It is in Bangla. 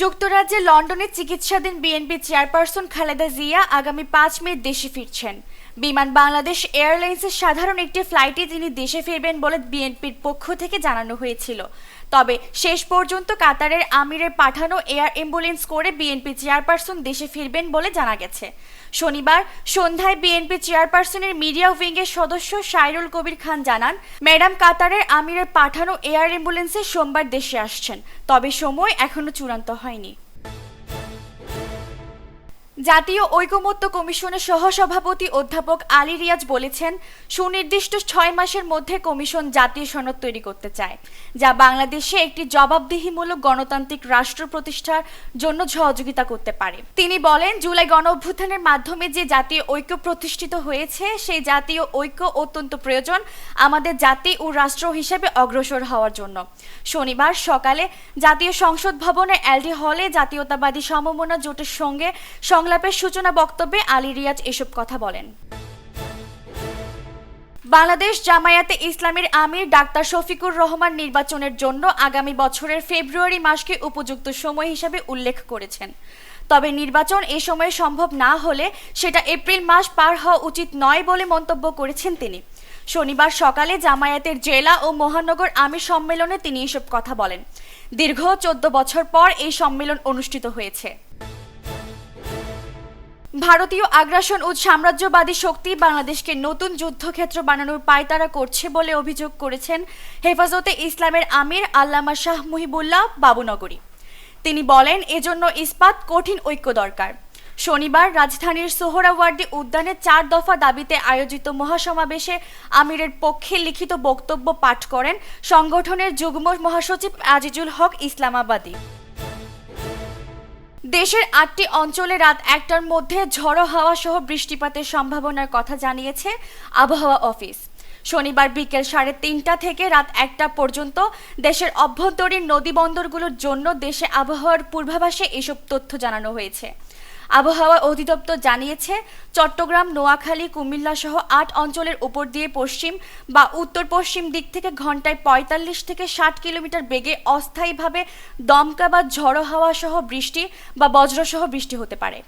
যুক্তরাজ্যের লন্ডনে চিকিৎসাধীন বিএনপি চেয়ারপারসন খালেদা জিয়া আগামী পাঁচ মে দেশে ফিরছেন। বিমান বাংলাদেশ এয়ারলাইন্সের সাধারণ একটি ফ্লাইটে তিনি দেশে ফিরবেন বলে বিএনপির পক্ষ থেকে জানানো হয়েছিল। তবে শেষ পর্যন্ত কাতারের আমিরের পাঠানো এয়ার অ্যাম্বুলেন্স করে বিএনপি চেয়ারপারসন দেশে ফিরবেন বলে জানা গেছে। শনিবার সন্ধ্যায় বিএনপি চেয়ারপারসনের মিডিয়া উইংয়ের সদস্য সাইরুল কবির খান জানান, ম্যাডাম, কাতারের আমিরের পাঠানো এয়ার অ্যাম্বুলেন্সে সোমবার দেশে আসছেন। তবে সময় এখনও চূড়ান্ত হয়নি। জাতীয় ঐকমত্য কমিশনের সহসভাপতি অধ্যাপক আলী রিয়াজ বলেছেন, সুনির্দিষ্ট ছয় মাসের মধ্যে কমিশন জাতীয় সনদ তৈরি করতে চায়, যা বাংলাদেশে একটি জবাবদিহিমূলক গণতান্ত্রিক রাষ্ট্র প্রতিষ্ঠার জন্য সহযোগিতা করতে পারে। তিনি বলেন, জুলাই গণ অভ্যুত্থানের মাধ্যমে যে জাতীয় ঐক্য প্রতিষ্ঠিত হয়েছে, সেই জাতীয় ঐক্য অত্যন্ত প্রয়োজন আমাদের জাতি ও রাষ্ট্র হিসেবে অগ্রসর হওয়ার জন্য। শনিবার সকালে জাতীয় সংসদ ভবনের এলডি হলে জাতীয়তাবাদী সমমনা জোটের সঙ্গে সংলাপের সূচনা বক্তব্যে আলী রিয়াজ এসব কথা বলেন। বাংলাদেশ জামায়াতে ইসলামের আমির ডাক্তার শফিকুর রহমান নির্বাচনের জন্য আগামী বছরের ফেব্রুয়ারি মাসকে উপযুক্ত সময় হিসাবে উল্লেখ করেছেন। তবে নির্বাচন এ সময়ে সম্ভব না হলে সেটা এপ্রিল মাস পার হওয়া উচিত নয় বলে মন্তব্য করেছেন তিনি। শনিবার সকালে জামায়াতের জেলা ও মহানগর আমির সম্মেলনে তিনি এসব কথা বলেন। দীর্ঘ চোদ্দ বছর পর এই সম্মেলন অনুষ্ঠিত হয়েছে। ভারতীয় আগ্রাসন ও সাম্রাজ্যবাদী শক্তি বাংলাদেশকে নতুন যুদ্ধক্ষেত্র বানানোর পায়তারা করছে বলে অভিযোগ করেছেন হেফাজতে ইসলামের আমির আল্লামা শাহ মুহিবুল্লাহ বাবুনগরী। তিনি বলেন, এজন্য ইস্পাত কঠিন ঐক্য দরকার। শনিবার রাজধানীর সোহরাওয়ার্দী উদ্যানে চার দফা দাবিতে আয়োজিত মহাসমাবেশে আমিরের পক্ষে লিখিত বক্তব্য পাঠ করেন সংগঠনের যুগ্ম মহাসচিব আজিজুল হক ইসলামাবাদী। দেশের আটটি অঞ্চলে রাত একটার মধ্যে ঝড়ো হাওয়া সহ বৃষ্টিপাতের সম্ভাবনার কথা জানিয়েছে আবহাওয়া অফিস। শনিবার বিকেল সাড়ে তিনটা থেকে রাত একটা পর্যন্ত দেশের অভ্যন্তরীণ নদীবন্দরগুলোর জন্য দেশে আবহাওয়ার পূর্বাভাসে এসব তথ্য জানানো হয়েছে। আবহাওয়া অধিদপ্তর জানিয়েছে, চট্টগ্রাম, নোয়াখালী, কুমিল্লা সহ আট অঞ্চলের উপর দিয়ে পশ্চিম বা উত্তর পশ্চিম দিক থেকে ঘন্টায় পঁয়তাল্লিশ থেকে ষাট কিলোমিটার বেগে অস্থায়ীভাবে দমকা বা ঝড়ো হাওয়া সহ বৃষ্টি বা বজ্রসহ বৃষ্টি হতে পারে।